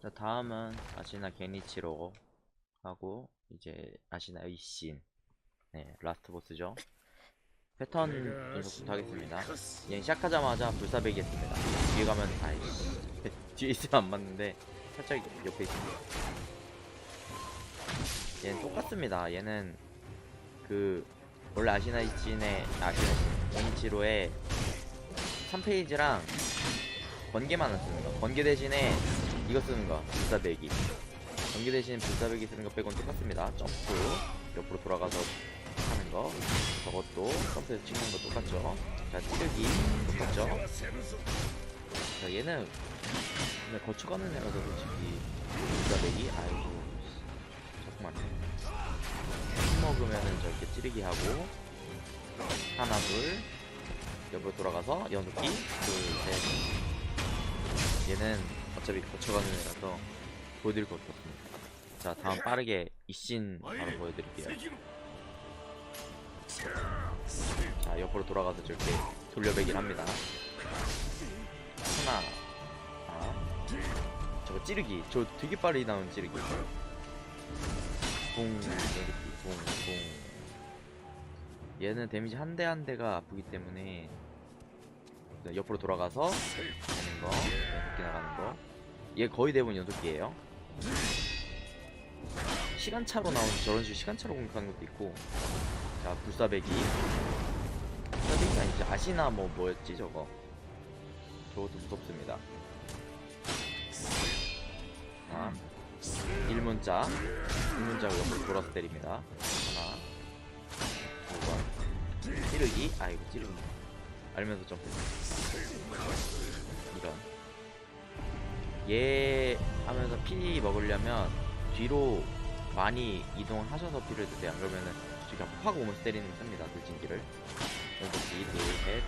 자 다음은 아시나 게니치로 하고 이제 아시나 의신. 네 라스트 보스죠. 패턴 분석부터 하겠습니다. 얘는 시작하자마자 불사배기 했습니다. 뒤에 가면 아이 뒤에 있으면 안 맞는데 살짝 옆에 있습니다. 얘는 똑같습니다. 얘는 그 원래 아시나 이신의 아시나 게니치로의 3페이지랑 번개만 안 쓰는 거. 번개 대신에 이거 쓰는 거 불사배기. 번개 대신 불사배기 쓰는 거 빼곤 똑같습니다. 점프. 옆으로 돌아가서 하는 거. 저것도 점프해서 찍는 거 똑같죠? 자 찌르기 똑같죠? 자 얘는 그냥 거쳐가는 애라서 솔직히 불사배기? 아이고. 잠깐만 힘 먹으면은 저렇게 찌르기 하고. 하나 둘. 옆으로 돌아가서 연속기. 둘셋. 얘는 어차피 거쳐가는 애라서 보여드릴 것도 없습니다. 자, 다음 빠르게 이신 바로 보여드릴게요. 자, 옆으로 돌아가서 저렇게 돌려배기를 합니다. 하나, 아, 저거 찌르기. 저 되게 빨리 나오는 찌르기. 붕, 연속기, 붕, 붕. 얘는 데미지 한 대 한 대가 아프기 때문에 자, 옆으로 돌아가서 하는 거, 연속기 나가는 거. 얘 거의 대부분 연속기예요. 시간차로 나오는 저런 식으로 시간차로 공격하는 것도 있고, 자 불사배기. 불사배기가 아니죠. 아시나 뭐 뭐였지 저거. 저것도 무섭습니다. 자, 1문자, 2문자로 옆으로 돌아서 때립니다. 하나, 두 번, 찌르기. 아이고 찌르기. 알면서 점프. 이런. 얘 하면서 피 먹으려면 뒤로 많이 이동하셔서 피를 드세요. 그러면은 저기 확 오면서 때리는 게 씁니다. 들진기를. 연속기 둘, 셋.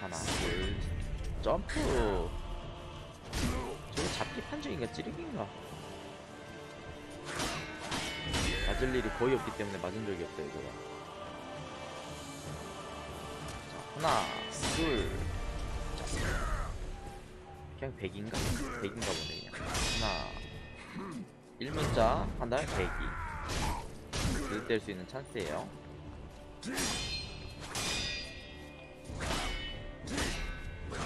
하나, 둘. 점프. 저거 잡기 판정인가 찌르기인가? 맞을 일이 거의 없기 때문에 맞은 적이 없어요, 제가. 자, 하나, 둘. 자. 그냥 100인가? 100인가 보네, 그냥. 하나. 1문자, 한 다음에 100이. 그때 뗄수 있는 찬스예요.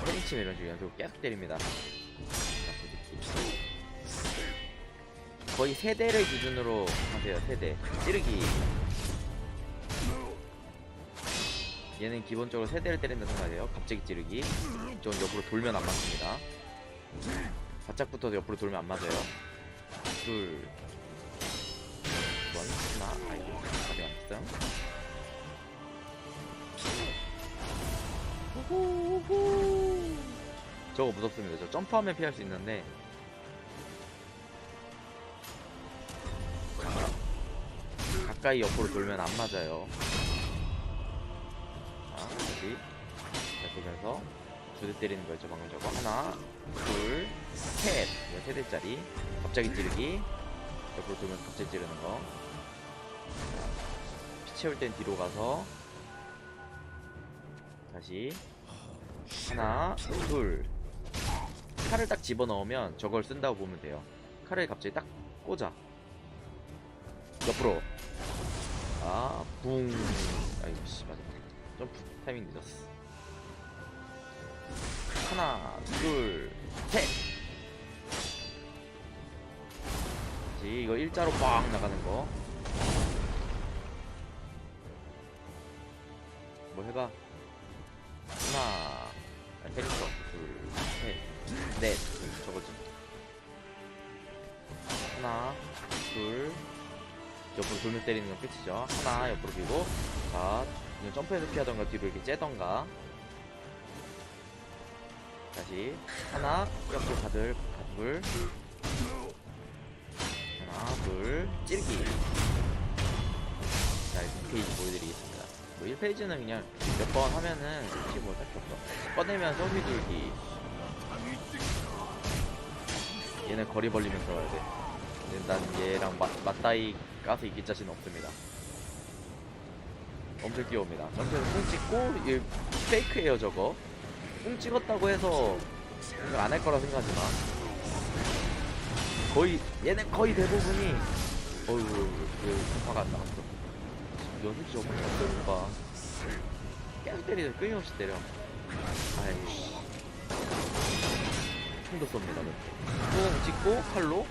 헤링치면 이런 식으로 계속 때립니다. 자. 거의 세대를 기준으로 하세요, 세대. 찌르기. 얘는 기본적으로 세대를 때린다 생각해요. 갑자기 찌르기. 좀 옆으로 돌면 안 맞습니다. 바짝부터 옆으로 돌면 안 맞아요. 둘. 하나. 아이고, 답이 안 됐어요. 우후후. 저거 무섭습니다. 저 점프하면 피할 수 있는데 가까이 옆으로 돌면 안 맞아요. 자, 다시. 자, 보면서 두 대 때리는 거였죠, 방금 저거. 하나, 둘, 셋. 이거 세 대짜리. 갑자기 찌르기. 옆으로 돌면 갑자기 찌르는 거. 자, 피 채울 땐 뒤로 가서. 다시. 하나, 둘. 칼을 딱 집어넣으면 저걸 쓴다고 보면 돼요. 칼을 갑자기 딱 꽂아. 옆으로. 아, 붕. 아이고, 씨, 맞아. 점프 타이밍 늦었어. 하나, 둘, 셋. 다시 이거 일자로 빡 나가는 거. 뭐 해봐. 하나, 아, 캐릭터. 둘, 셋, 넷. 돌면 때리는 건 끝이죠. 하나 옆으로 비고 자 점프해서 피하던가 뒤로 이렇게 째던가. 다시. 하나 옆으로 가들 가들 하나 둘. 찌르기. 자 2페이지 보여드리겠습니다. 뭐 1페이지는 그냥 몇 번 하면은 솔직히 뭐 딱히 없어. 꺼내면서 휘둘기. 얘는 거리 벌리면서 와야 돼 난 얘랑 맞, 맞다이 까서 이길 자신 없습니다. 엄청 귀여웁니다. 전체에서 손 찍고, 얘 페이크예요 저거. 뿡 찍었다고 해서 이걸 안할 거라 생각하지 마. 거의 얘네 거의 대부분이 어휴 그 화가 안 나왔어. 연습 저번 때리는 봐. 계속 때리죠. 끊임없이 때려. 아이씨. 총도 쏩니다. 뿡 찍고 칼로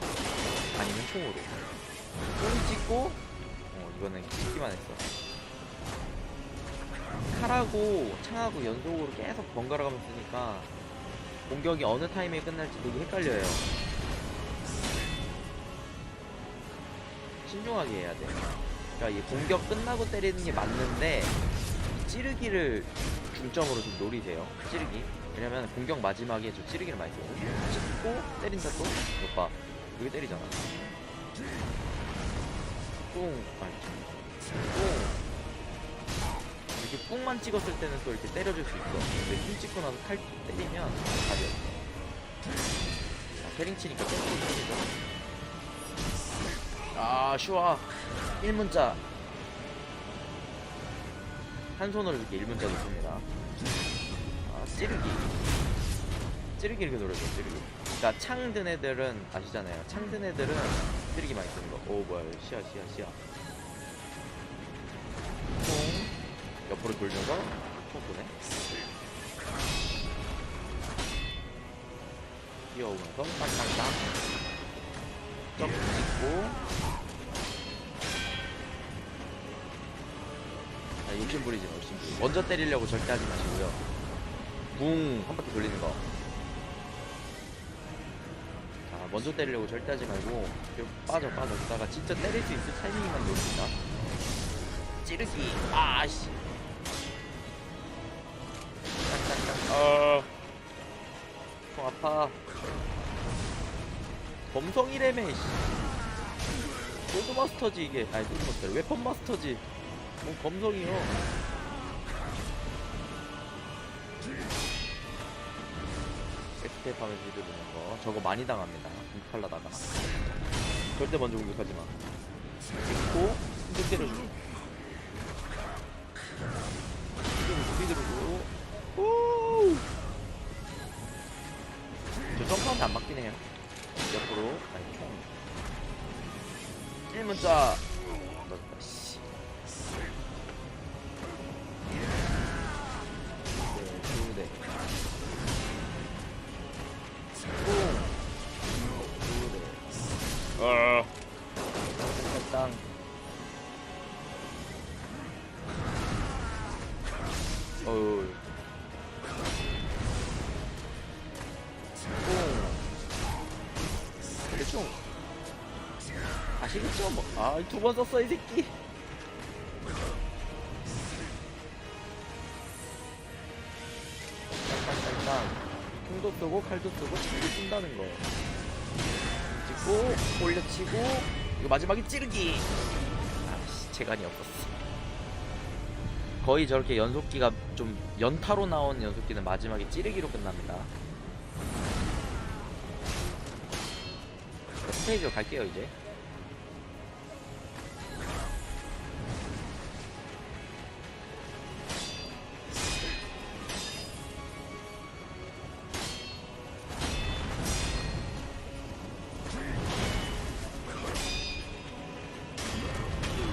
총으로. 뿡 찍고 어 이거는 찍기만 했어. 칼하고 창하고 연속으로 계속 번갈아 가면서 쓰니까 공격이 어느 타이밍에 끝날지 되게 헷갈려요. 신중하게 해야 돼. 그러니까 이 공격 끝나고 때리는 게 맞는데 이 찌르기를 중점으로 좀 노리세요. 찌르기. 왜냐면 공격 마지막에 저 찌르기를 많이 써요. 찍고 때린다 또. 봐. 여기 때리잖아. 뿡. 아니, 뿡. 이렇게 뿡만 찍었을 때는 또 이렇게 때려줄 수 있어. 근데 힘 찍고 나서 칼 때리면 답이 없어. 자, 패링 치니까 땡땡 때리죠. 아, 슈아. 1문자. 한 손으로 이렇게 1문자 넣습니다. 아, 찌르기. 찌르기 이렇게 노려줘, 찌르기. 그니까 창든 애들은 아시잖아요. 창든 애들은 찌르기 많이 쓰는 거. 오, 뭐야. 시야, 시야, 시야. 총. 옆으로 돌려서 총 쏘네. 뛰어오면서 땅땅땅. 점 찍고. 아, 욕심 부리지 마, 욕심 부리지. 먼저 때리려고 절대 하지 마시고요. 붕! 한 바퀴 돌리는 거. 먼저 때리려고 절대 하지 말고, 빠져, 빠져. 있다가 진짜 때릴 수 있을 타이밍만 노립니다. 찌르기. 아씨. 땅땅땅. 어. 총 아파. 범성이래매, 씨. 골드 마스터지, 이게. 아니, 골드 마스터. 웨폰 마스터지. 뭔 검성이요. 엑스텝 하면서 휘두르는 거. 저거 많이 당합니다. 공칼라다가. 절대 먼저 공격하지 마. 찍고, 힘좀 때려주고. 휘두르고. 오! 저 점프한테 안 맞긴 해요. 옆으로. 아니, 총. 1문자. 대충. 아시겠죠? 뭐. 아, 두 번 썼어, 이 새끼. 땅땅땅땅. 총도 쓰고, 칼도 쓰고, 총도 쓴다는 거예요. 찍고, 올려치고, 이거 마지막에 찌르기! 아씨, 재간이 없었어. 거의 저렇게 연속기가 좀 연타로 나온 연속기는 마지막에 찌르기로 끝납니다. 스테이지로 갈게요, 이제.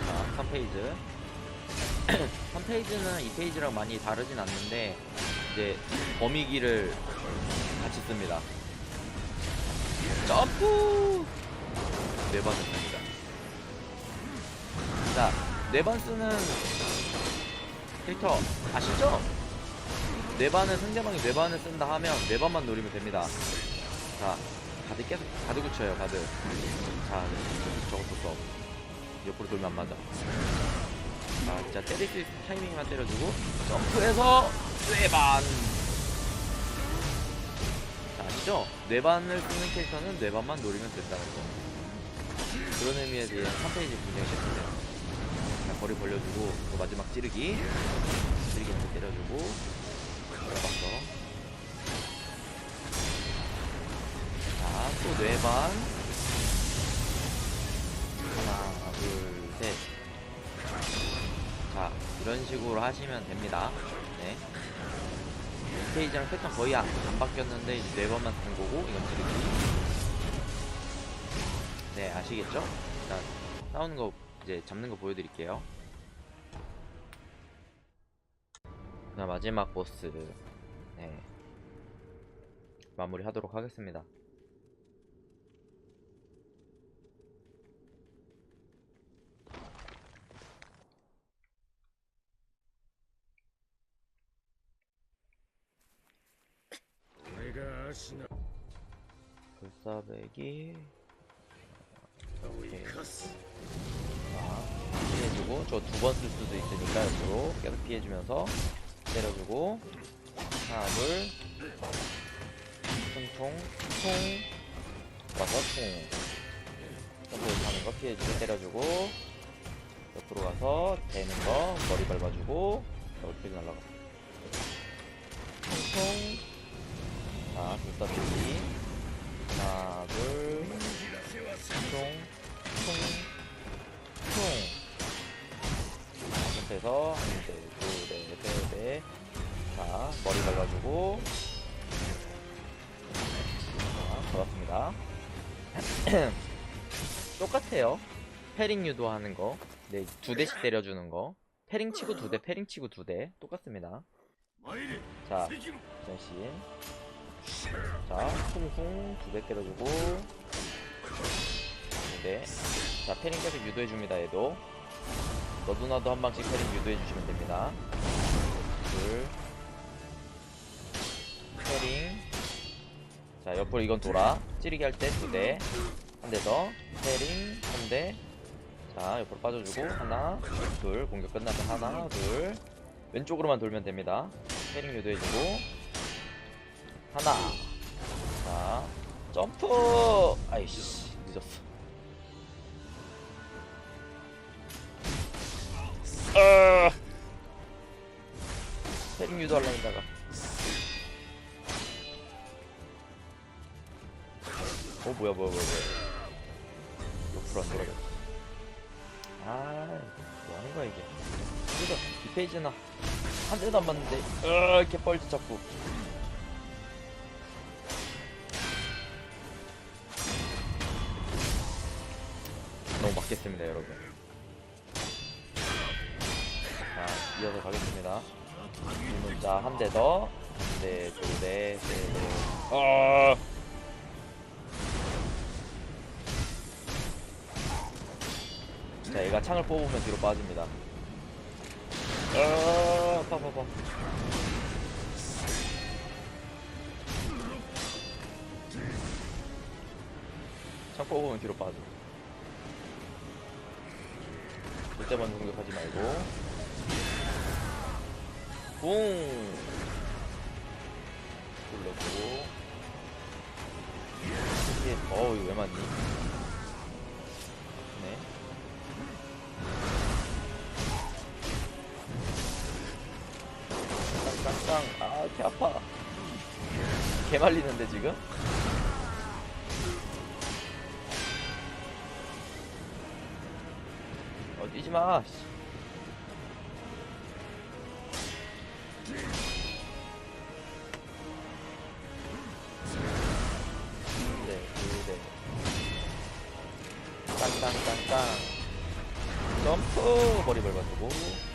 자, 3페이지. 3페이지는 2페이지랑 많이 다르진 않는데, 이제, 범위기를 같이 씁니다. 점프! 네번 했습니다. 자, 네번 쓰는 캐릭터 아시죠? 네 번은 상대방이 네 번을 쓴다 하면 네 번만 노리면 됩니다. 자, 가드 계속 가드 굳혀요, 가드. 자, 저것도 써. 옆으로 돌면 안 맞아. 자, 진짜 때릴 수 있는 타이밍만 때려주고 점프해서. 자, 아시죠? 뇌반을 쓰는 캐릭터는 뇌반만 노리면 된다는 거. 그런 의미에 대한 3페이지 분명히 됐어요. 자, 거리 벌려주고 또 마지막 찌르기. 찌르기 한번 때려주고 들어갔어. 자, 또 뇌반. 하나, 둘, 셋. 자, 이런 식으로 하시면 됩니다. 네. 페이지랑 패턴 거의 안, 안 바뀌었는데 이제 네 번만 쓰는 거고 이건 찌르기 네 아시겠죠? 일단 싸우는 거 이제 잡는 거 보여드릴게요. 자 마지막 보스. 네. 마무리 하도록 하겠습니다. 불사백이 자 피해주고 저 두 번 쓸 수도 있으니까 옆으로 계속 피해주면서 때려주고 하나 둘. 퉁퉁 퉁. 와서 퉁. 점프 하는 거 피해주고 때려주고 옆으로 가서 대는 거 머리 밟아주고 자, 어떻게 날라가. 퉁퉁 자 불사백이 하나 둘. 퉁, 퉁, 퉁. 상태에서 한 대, 둘, 넷, 셋, 넷. 자, 머리 발라주고. 자, 돌았습니다. 똑같아요. 패링 유도하는 거. 네, 두 대씩 때려주는 거. 패링 치고 두 대, 패링 치고 두 대. 똑같습니다. 자, 전신. 자, 쿵쿵 두대 때려주고. 네. 자, 패링 계속 유도해줍니다, 얘도. 너도 나도 한 방씩 패링 유도해주시면 됩니다. 둘. 패링. 자, 옆으로 이건 돌아. 찌르기 할 때 두 대. 한 대 더. 패링. 한 대. 자, 옆으로 빠져주고. 하나, 둘. 공격 끝나면 하나, 둘. 왼쪽으로만 돌면 됩니다. 패링 유도해주고. 하나. 자, 점프! 아이씨, 늦었어. 어. 유도하려다가. 어 뭐야 뭐야 뭐야 뭐야. 옆으로 안 돌아가. 아 뭐하는 거야 이게? 그래서 이 페이지나 한 대도 안 맞는데 어 이렇게 뻘짓 자꾸 너무 맞겠습니다 여러분. 자, 이어서 가겠습니다. 이 문자 한 대 더. 한 대, 두 대, 세 대. 어. 자, 얘가 창을 뽑으면 뒤로 빠집니다. 아, 아파, 아파, 아파. 창 뽑으면 뒤로 빠져. 절대 먼저 공격하지 말고. 붕! 눌러주고. 이게, 어우, 왜 맞니? 네. 땅땅땅. 아, 개 아파. 개 말리는데, 지금? 어, 뛰지 마. 머리 밟아주고.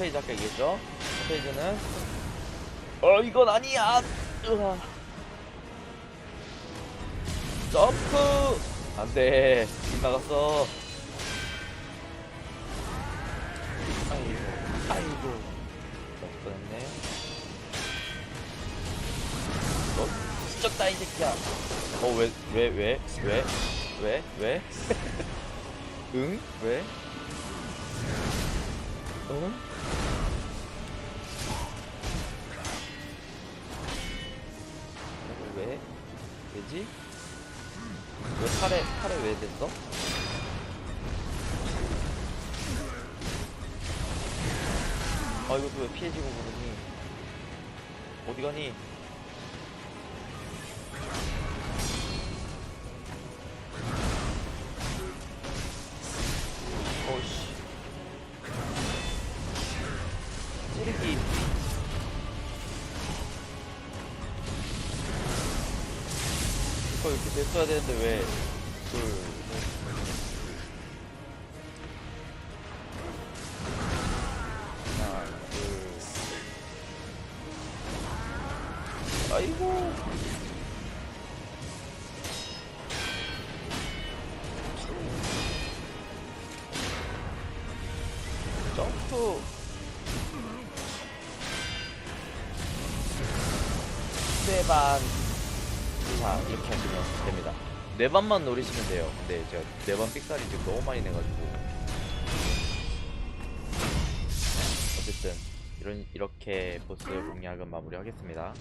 홈페이지 아까 얘기했죠 홈페이지는 어 이건 아니야 으아. 점프 안돼 빗나갔어 아이고 아이고 뻔했네 어? 스쳤다 이 새끼야 어 왜 왜 왜 왜 왜 왜 응? 왜? 응? 왜지? 왜 팔에 팔에 왜 됐어? 아 이거 왜 피해지고 그러니? 어디 가니? 됐어야 되는데 왜 둘, 셋. 하나, 둘. 아이고. 네 반만 노리시면 돼요. 근데 제가 네반 삑사리 지금 너무 많이 내가지고. 어쨌든, 이런, 이렇게 보스 공략은 마무리하겠습니다.